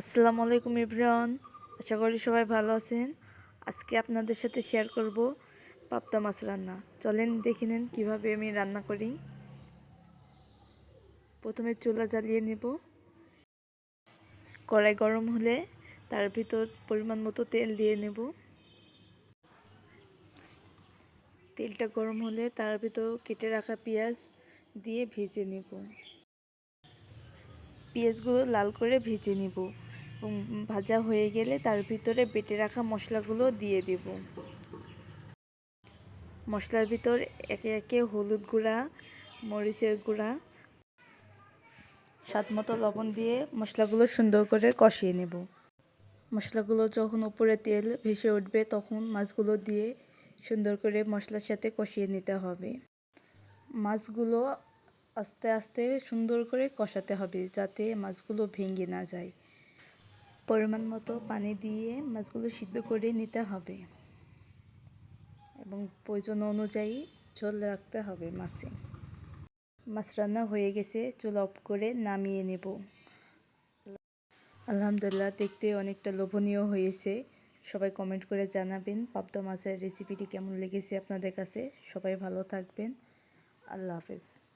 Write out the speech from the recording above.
আসসালামু আলাইকুম ইব্রান। আশা করি সবাই ভালো আছেন। আজকে আপনাদের সাথে শেয়ার করব পাবদা মাছ রান্না। চলেন দেখে নেন কীভাবে আমি রান্না করি। প্রথমে চুলা জ্বালিয়ে নেব। কড়াই গরম হলে তার ভিতর পরিমাণ মতো তেল দিয়ে নেব। তেলটা গরম হলে তার ভিতর কেটে রাখা পেঁয়াজ দিয়ে ভেজে নেব। পেঁয়াজগুলো লাল করে ভেজে নিব। ভাজা হয়ে গেলে তার ভিতরে বেটে রাখা মশলাগুলো দিয়ে দেব। মশলার ভিতর একে একে হলুদ গুঁড়া, মরিচের গুঁড়া, স্বাদ মতো লবণ দিয়ে মশলাগুলো সুন্দর করে কষিয়ে নেব। মশলাগুলো যখন উপরে তেল ভেসে উঠবে তখন মাছগুলো দিয়ে সুন্দর করে মশলার সাথে কষিয়ে নিতে হবে। মাছগুলো আস্তে আস্তে সুন্দর করে কষাতে হবে যাতে মাছগুলো ভেঙে না যায়। পরিমাণ মতো পানি দিয়ে মাছগুলো সিদ্ধ করে নিতে হবে। এবং প্রয়োজন অনুযায়ী ঝোল রাখতে হবে মাছে। মাছ রান্না হয়ে গেছে, চুল অফ করে নামিয়ে নেব। আলহামদুলিল্লাহ, দেখতে অনেকটা লোভনীয় হয়েছে। সবাই কমেন্ট করে জানাবেন পাবদা মাছের রেসিপিটি কেমন লেগেছে আপনাদের কাছে। সবাই ভালো থাকবেন। আল্লাহ হাফেজ।